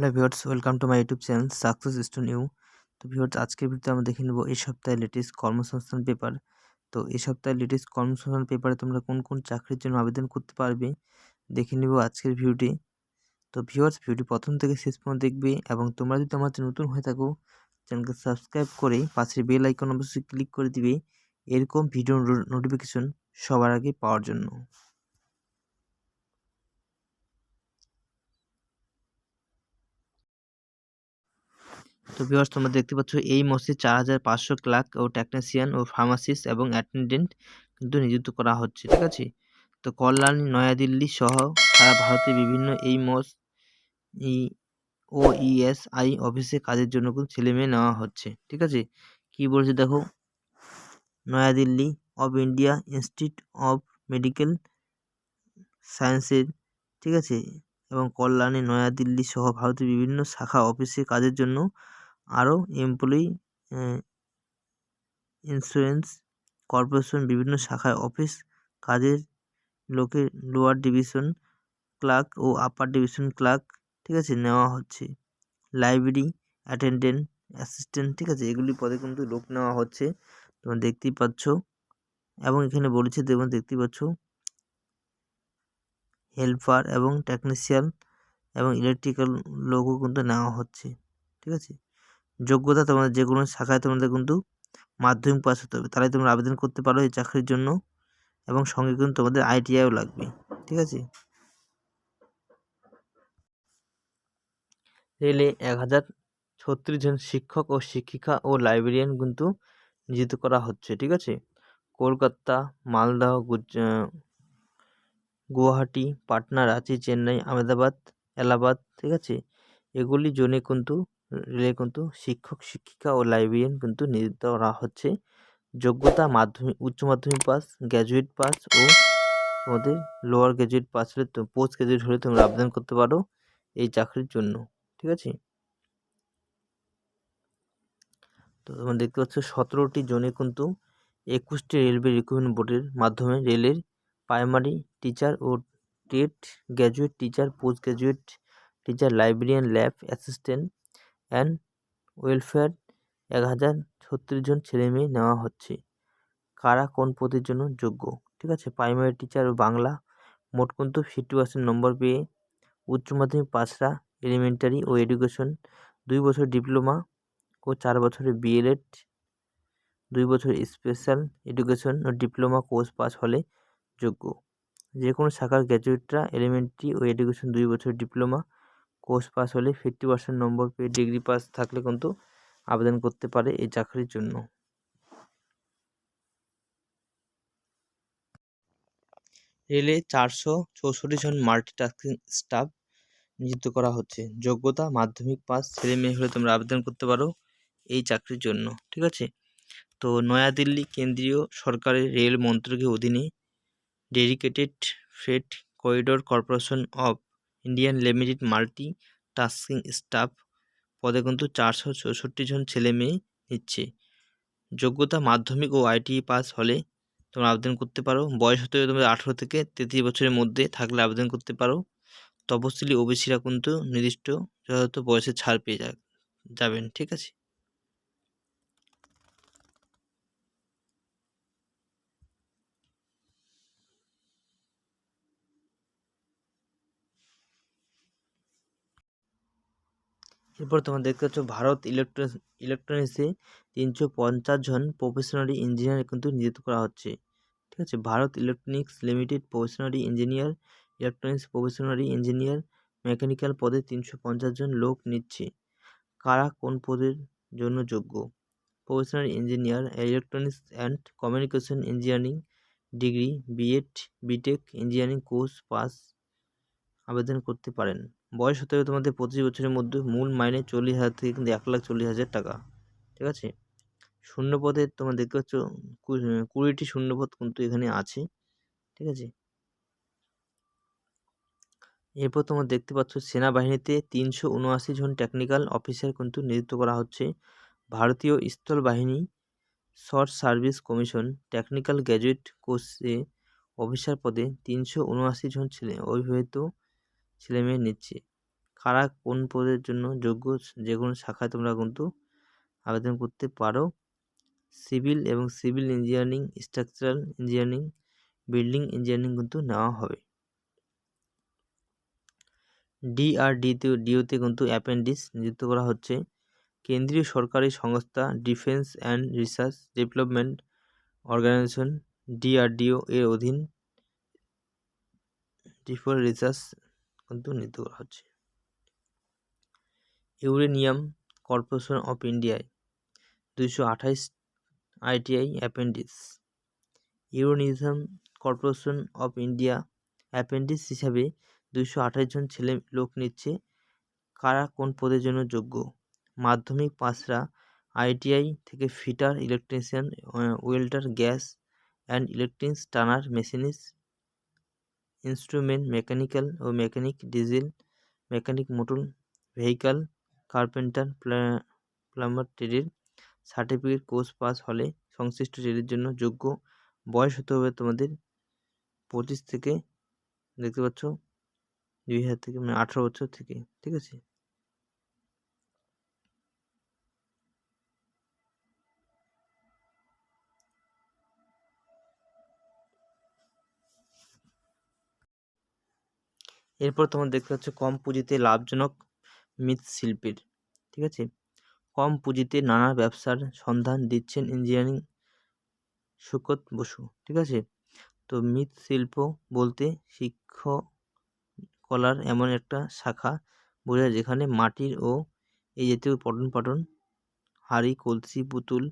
Hello viewers, welcome to my YouTube channel success stone you তো viewers, আজকের ভিডিওতে আমরা দেখে নেব এই সপ্তাহে লেটেস্ট কর্মসংস্থান পেপার তো এই সপ্তাহে লেটেস্ট কর্মসংস্থান পেপারে তোমরা কোন কোন চাকরির জন্য আবেদন করতে পারবে, দেখে নেব আজকের ভিডিওটি। তো ভিউয়ার্স, ভিডিওটি প্রথম থেকে শেষ পর্যন্ত দেখবে এবং তোমরা যদি আমার নতুন হয়ে থাকো, চ্যানেলকে সাবস্ক্রাইব করে পাশের বেল আইকন অবশ্যই ক্লিক করে দিবে। এরকম ভিডিও নোটিফিকেশন সবার আগে পাওয়ার জন্য। তো ভিউয়ার্স তোমরা দেখতে পাচ্ছ, এই মসজিদ চার হাজার পাঁচশো ক্লার্ক ও টেকনিশিয়ান ও ফার্মাসিস্ট এবং অ্যাটেন্ডেন্ট কিন্তু নিযুক্ত করা হচ্ছে, ঠিক আছে? তো কল্যাণী, নয়াদিল্লি সহ সারা ভারতের বিভিন্ন এই মস ই ও ইএসআই অফিসে কাজের জন্য কিন্তু ছেলে মেয়ে নেওয়া হচ্ছে, ঠিক আছে? কি বলছে দেখো? New Delhi of India Institute of Medical সায়েন্সের ঠিক আছে? এবং কল্যাণী, নয়াদিল্লি সহ ভারতের বিভিন্ন শাখা অফিসে কাজের জন্য আরও এমপ্লয়ি ইন্স্যুরেন্স কর্পোরেশন বিভিন্ন শাখায় অফিস কাজের লোকের লোয়ার ডিভিশন ক্লার্ক ও আপার ডিভিশন ক্লার্ক ঠিক আছে, নেওয়া হচ্ছে। লাইব্রেরি অ্যাটেন্ডেন্ট অ্যাসিস্ট্যান্ট ঠিক আছে, এগুলি পদে কিন্তু লোক নেওয়া হচ্ছে, তোমরা দেখতেই পাচ্ছ। এবং এখানে বলেছে দেখুন দেখতেই পাচ্ছ হেল্পার এবং টেকনিশিয়ান এবং ইলেকট্রিক্যাল লোকও কিন্তু নেওয়া হচ্ছে, ঠিক আছে। যোগ্যতা তোমাদের যে কোনো শাখায় তোমাদের কিন্তু মাধ্যমিক পাস হতে হবে। তাহলে তোমরা আবেদন করতে পারো এই চাকরির জন্য এবং সঙ্গে কিন্তু তোমাদের আইটিআইও লাগবে, ঠিক আছে? রেলে এক হাজার ছত্রিশ জন শিক্ষক ও শিক্ষিকা ও লাইব্রেরিয়ান কিন্তু নিযুক্ত করা হচ্ছে, ঠিক আছে? কলকাতা মালদহ গুয়াহাটি, পাটনা, রাঁচি, চেন্নাই, আহমেদাবাদ, এলাহাবাদ, ঠিক আছে? এগুলি জোনে কিন্তু কিন্তু শিক্ষক, শিক্ষিকা ও লাইব্রেরিয়ান কিন্তু নিযুক্ত করা হচ্ছে। যোগ্যতা মাধ্যমিক, উচ্চ মাধ্যমিক পাস গ্র্যাজুয়েট পাস ও তোমাদের লোয়ার গ্র্যাজুয়েট পাস হলে পোস্ট গ্র্যাজুয়েট হলে তোমরা আবেদন করতে পারো এই চাকরির জন্য, ঠিক আছে? তো তোমরা দেখতে পাচ্ছ সতেরোটি জনে কিন্তু একুশটি রেলওয়ে রিক্রুটমেন্ট বোর্ডের মাধ্যমে রেলের primary teacher O TET graduate teacher post graduate teacher librarian lab assistant and welfare এক হাজার ছত্রিশ জন ছেলে মেয়ে নেওয়া হচ্ছে। কারা কোন পদের জন্য যোগ্য? ঠিক আছে প্রাইমারি টিচার বাংলা, মোট কিন্তু ফিফটি পার্সেন্ট নম্বর পেয়ে উচ্চ মাধ্যমিক পাসরা এলিমেন্টারি ও এডুকেশন দুই বছর ডিপ্লোমা ও চার বছরের বিএলএড দুই বছর স্পেশাল এডুকেশন ও ডিপ্লোমা কোর্স পাস হলে যোগ্য। যে কোনো শাখার গ্র্যাজুয়েটরা এলিমেন্টারি ও এডুকেশন দুই বছর ডিপ্লোমা কোর্স পাস হলে ফিফটি পার্সেন্ট নম্বর পেয়ে ডিগ্রি পাস থাকলে কিন্তু আবেদন করতে পারে এই চাকরির জন্য। রেলে চারশো চৌষট্টি জন মাল্টিটাস্কিং স্টাফ নিযুক্ত করা হচ্ছে। যোগ্যতা, মাধ্যমিক পাস, ছেলে মেয়ে হলে তোমরা আবেদন করতে পারো এই চাকরির জন্য, ঠিক আছে? তো নয়াদিল্লি কেন্দ্রীয় সরকারের রেল মন্ত্রকের অধীনে dedicated freight corridor corporation of Indian limited multi tasking staff পদে কিন্তু চারশো চৌষট্টি জন ছেলে মেয়ে নিচ্ছে। যোগ্যতা মাধ্যমিক ও আইটি পাস হলে তোমরা আবেদন করতে পারো। বয়স হতে তোমরা আঠেরো থেকে তেত্রিশ বছরের মধ্যে থাকলে আবেদন করতে পারো। তপশিলি ওবিসিরা কিন্তু নির্দিষ্ট যথাযথ বয়সে ছাড় পেয়ে যাবেন, ঠিক আছে? এরপর তোমরা দেখতে পাচ্ছ ভারত ইলেকট্রনিক্স ইলেকট্রনিক্সে তিনশো পঞ্চাশ জন প্রফেশনারি ইঞ্জিনিয়ার কিন্তু নিযুক্ত করা হচ্ছে। ঠিক আছে? Bharat electronics limited probationary engineer electronics probationary engineer mechanical পদে তিনশো পঞ্চাশ জন লোক নিচ্ছে। কারা কোন পদের জন্য যোগ্য? Probationary engineer electronics and communication engineering degree BEd BTech engineering course pass আবেদন করতে পারেন। বয়স হতে হবে তোমাদের পঁচিশ বছরের মধ্যে মূল মাইনে চল্লিশ হাজার থেকে কিন্তু এক লাখ চল্লিশ হাজার টাকা, ঠিক আছে? শূন্যপদে তোমরা দেখতে পাচ্ছ কুড়িটি শূন্যপদ কিন্তু এখানে আছে, ঠিক আছে? এরপর তোমরা দেখতে পাচ্ছ সেনাবাহিনীতে তিনশো উনআশি জন টেকনিক্যাল অফিসার কিন্তু নিযুক্ত করা হচ্ছে। ভারতীয় স্থল বাহিনী short service commission technical graduate কোর্সে অফিসার পদে তিনশো উনআশি জন ছেলে অবিবাহিত ছেলেমেয়ে নিচ্ছে। কারা কোন পদের জন্য যোগ্য যে কোনো শাখায় তোমরা কিন্তু আবেদন করতে পারো। সিভিল এবং civil engineering, structural engineering, building engineering কিন্তু নেওয়া হবে। ডিআরডিতে, ডিওতে কিন্তু অ্যাপেন্ডিক্স নিযুক্ত করা হচ্ছে। কেন্দ্রীয় সরকারি সংস্থা defence and research development organisation DRDO এর অধীন ডিফোর রিসার্চ নিযুক্ত করা হচ্ছে। ইউরেনিয়াম কর্পোরেশন অফ ইন্ডিয়ায় দুইশো আঠাইশ ITI apprentice. Uranium corporation of India apprentice হিসাবে দুইশো আঠাশ জন ছেলে লোক নিচ্ছে। কারা কোন পদের জন্য যোগ্য? মাধ্যমিক পাসরা আইটিআই থেকে fitter, electrician, welder, gas and electrics turner, machinist instrument mechanical O mechanic diesel mechanic motor vehicle carpenter plumber ট্রেডের certificate course pass হলে সংশ্লিষ্ট ট্রেডের জন্য যোগ্য। বয়স হতে হবে তোমাদের পঁচিশ থেকে, দেখতে পাচ্ছ, দুই হাজার থেকে মানে আঠেরো বছর থেকে, ঠিক আছে? এরপর তোমার দেখতে পাচ্ছ কম পুঁজিতে লাভজনক মৃৎশিল্পের, ঠিক আছে? কম পুঁজিতে নানা ব্যবসার সন্ধান দিচ্ছেন ইঞ্জিনিয়ারিং সুকত বসু, ঠিক আছে? তো মৃৎশিল্প বলতে শিল্পকলার এমন একটা শাখা বোঝায় যেখানে মাটির ও এই জাতীয় পঠন পাঠন হাঁড়ি, কলসি, পুতুল